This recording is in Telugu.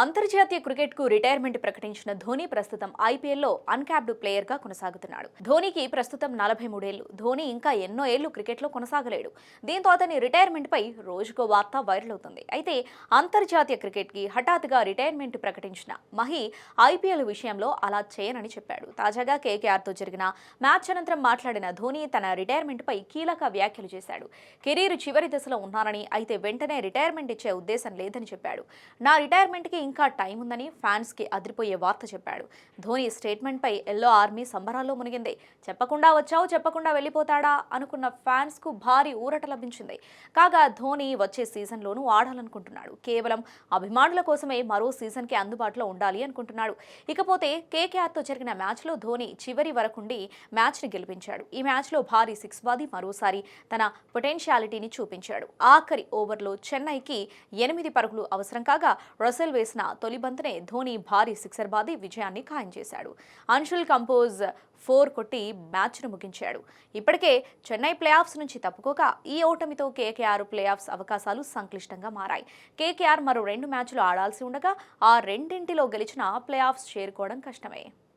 అంతర్జాతీయ క్రికెట్కు రిటైర్మెంట్ ప్రకటించిన ధోని ప్రస్తుతం ఐపీఎల్లో అన్క్యాప్డ్ ప్లేయర్గా కొనసాగుతున్నాడు. ధోనికి ప్రస్తుతం నలభై మూడేళ్ళు. ధోని ఇంకా ఎన్నో ఏళ్ళు క్రికెట్లో కొనసాగలేడు. దీంతో అతని రిటైర్మెంట్పై రోజుకో వార్త వైరల్ అవుతుంది. అయితే అంతర్జాతీయ క్రికెట్కి హఠాత్తుగా రిటైర్మెంట్ ప్రకటించిన మహి ఐపీఎల్ విషయంలో అలా చేయనని చెప్పాడు. తాజాగా కేకేఆర్తో జరిగిన మ్యాచ్ అనంతరం మాట్లాడిన ధోని తన రిటైర్మెంట్పై కీలక వ్యాఖ్యలు చేశాడు. కెరీర్ చివరి దశలో ఉన్నానని అయితే వెంటనే రిటైర్మెంట్ ఇచ్చే ఉద్దేశం లేదని చెప్పాడు. నా రిటైర్మెంట్కి ఇంకా టైం ఉందని ఫ్యాన్స్కి అదిరిపోయే వార్త చెప్పాడు. ధోని స్టేట్మెంట్పై ఎల్లో ఆర్మీ సంబరాల్లో మునిగింది. చెప్పకుండా వచ్చావు చెప్పకుండా వెళ్ళిపోతాడా అనుకున్న ఫ్యాన్స్కు భారీ ఊరట లభించింది. కాగా ధోని వచ్చే సీజన్లోనూ ఆడాలనుకుంటున్నాడు. కేవలం అభిమానుల కోసమే మరో సీజన్కి అందుబాటులో ఉండాలి అనుకుంటున్నాడు. ఇకపోతే కేకేఆర్తో జరిగిన మ్యాచ్లో ధోని చివరి వరకుండి మ్యాచ్ని గెలిపించాడు. ఈ మ్యాచ్లో భారీ సిక్స్ బాది మరోసారి తన పొటెన్షియాలిటీని చూపించాడు. ఆఖరి ఓవర్లో చెన్నైకి ఎనిమిది పరుగులు అవసరం కాగా రసెల్ వేసిన తొలి బంతనే ధోని భారీ సిక్సర్ బాది విజయాన్ని ఖాయం చేశాడు. అన్షుల్ కంపోజ్ ఫోర్ కొట్టి మ్యాచ్ను ముగించాడు. ఇప్పటికే చెన్నై ప్లే ఆఫ్స్ నుంచి తప్పుకోక ఈ ఓటమితో కేకేఆర్ ప్లేఆఫ్స్ అవకాశాలు సంక్లిష్టంగా మారాయి. కేకేఆర్ మరో రెండు మ్యాచ్లు ఆడాల్సి ఉండగా ఆ రెండింటిలో గెలిచిన ప్లేఆఫ్స్ చేరుకోవడం కష్టమే.